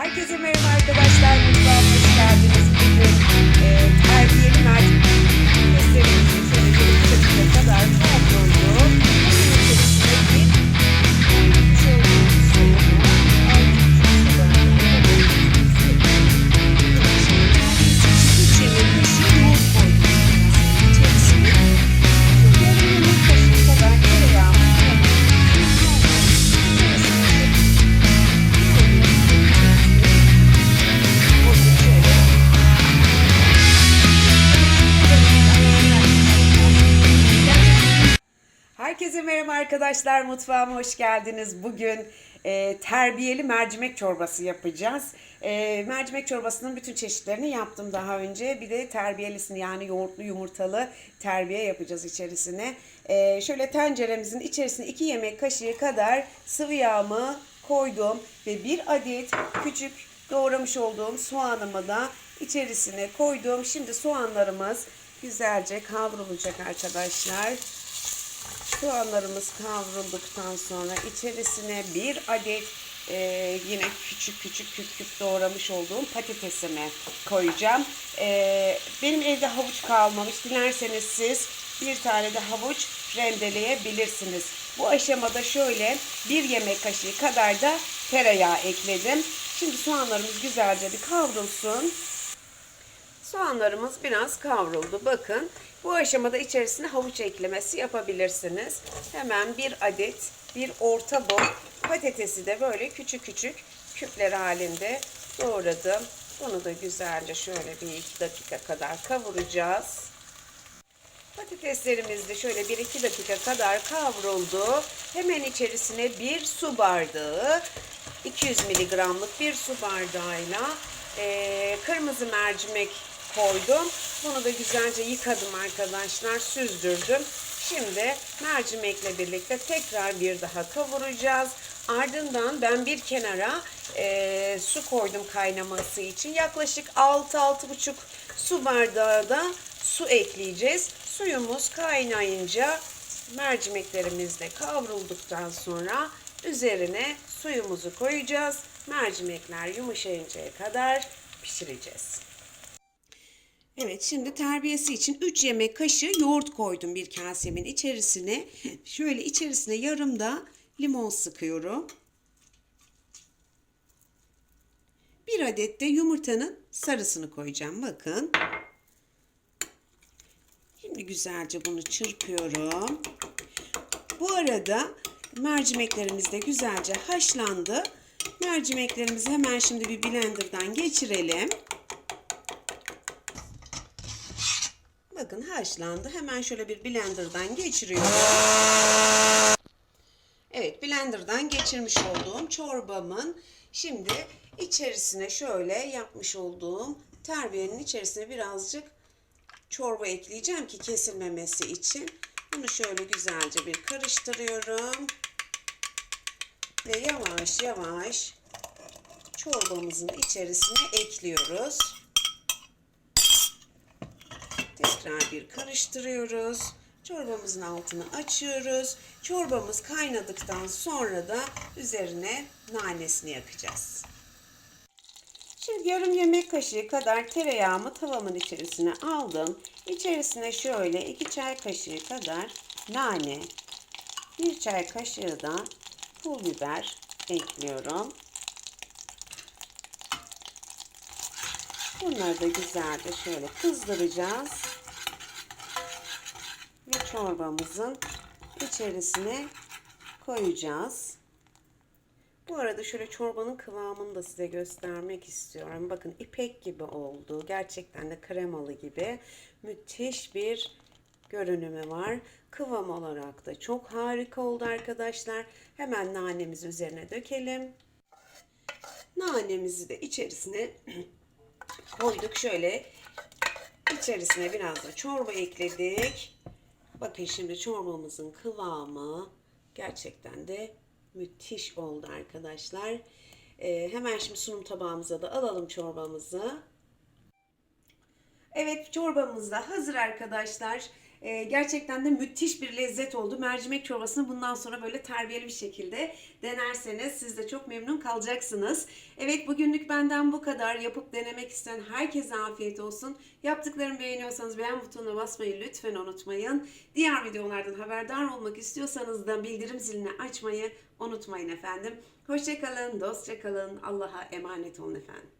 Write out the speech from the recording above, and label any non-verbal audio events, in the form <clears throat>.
Herkese merhaba arkadaşlar. Mutfağıma hoş geldiniz. Bugün e, terbiyeli mercimek gösterimizi şöyle bir kadar kavruldu. Merhaba arkadaşlar. Mutfağıma hoş geldiniz. Bugün e, terbiyeli mercimek çorbası yapacağız. E, mercimek çorbasının bütün çeşitlerini yaptım daha önce. Bir de terbiyelisini yani yoğurtlu yumurtalı terbiye yapacağız içerisine. E, şöyle tenceremizin içerisine 2 yemek kaşığı kadar sıvı yağımı koydum. Ve bir adet küçük doğramış olduğum soğanımı da içerisine koydum. Şimdi soğanlarımız güzelce kavrulacak arkadaşlar. Soğanlarımız kavrulduktan sonra içerisine bir adet e, yine küçük küçük küp küp doğramış olduğum patatesimi koyacağım. E, benim evde havuç kalmamış. Dilerseniz siz bir tane de havuç rendeleyebilirsiniz. Bu aşamada şöyle bir yemek kaşığı kadar da tereyağı ekledim. Şimdi soğanlarımız güzelce bir kavrulsun. Soğanlarımız biraz kavruldu. Bakın bu aşamada içerisine havuç eklemesi yapabilirsiniz. Hemen bir adet bir orta boy patatesi de böyle küçük küçük küpler halinde doğradım. Bunu da güzelce şöyle bir iki dakika kadar kavuracağız. Patateslerimiz de şöyle 1-2 dakika kadar kavruldu. Hemen içerisine bir su bardağı, 200 miligramlık bir su bardağıyla eee, kırmızı mercimek koydum. Bunu da güzelce yıkadım arkadaşlar, süzdürdüm. Şimdi mercimekle birlikte tekrar bir daha kavuracağız. Ardından ben bir kenara eee, su koydum kaynaması için. Yaklaşık 6-6,5 su bardağı da su ekleyeceğiz. Suyumuz kaynayınca mercimeklerimiz de kavrulduktan sonra üzerine suyumuzu koyacağız. Mercimekler yumuşayıncaya kadar pişireceğiz. Evet şimdi terbiyesi için 3 yemek kaşığı yoğurt koydum bir kasemin içerisine. Şöyle içerisine yarım da limon sıkıyorum. Bir adet de yumurtanın sarısını koyacağım. Bakın. Şimdi güzelce bunu çırpıyorum. Bu arada mercimeklerimiz de güzelce haşlandı. Mercimeklerimizi hemen şimdi bir blenderdan geçirelim. Bakın haşlandı. Hemen şöyle bir blenderdan geçiriyorum. Evet blenderdan geçirmiş olduğum çorbamın şimdi içerisine şöyle yapmış olduğum terbiyenin içerisine birazcık çorba ekleyeceğim ki kesilmemesi için. Bunu şöyle güzelce bir karıştırıyorum. Ve yavaş yavaş çorbamızın içerisine ekliyoruz. Tekrar bir karıştırıyoruz. Çorbamızın altını açıyoruz. Çorbamız kaynadıktan sonra da üzerine nanesini yakacağız. Şimdi yarım yemek kaşığı kadar tereyağımı tavamın içerisine aldım. İçerisine şöyle 2 çay kaşığı kadar nane, 1 çay kaşığı da pul biber ekliyorum. Bunları da güzelce şöyle kızdıracağız. Çorbamızın içerisine koyacağız. Bu arada şöyle çorbanın kıvamını da size göstermek istiyorum. Bakın ipek gibi oldu. Gerçekten de kremalı gibi. Müthiş bir görünümü var. Kıvam olarak da çok harika oldu arkadaşlar. Hemen nanemizi üzerine dökelim. Nanemizi de içerisine <clears throat> koyduk. Şöyle içerisine biraz da çorba ekledik. Bakın şimdi çorbamızın kıvamı gerçekten de müthiş oldu arkadaşlar. Ee, hemen şimdi sunum tabağımıza da alalım çorbamızı. Evet çorbamız da hazır arkadaşlar. Ee, gerçekten de müthiş bir lezzet oldu. Mercimek çorbasını bundan sonra böyle terbiyeli bir şekilde denerseniz siz de çok memnun kalacaksınız. Evet bugünlük benden bu kadar. Yapıp denemek isteyen herkese afiyet olsun. Yaptıklarımı beğeniyorsanız beğen butonuna basmayı lütfen unutmayın. Diğer videolardan haberdar olmak istiyorsanız da bildirim zilini açmayı unutmayın efendim. Hoşçakalın, dostça kalın. Allah'a emanet olun efendim.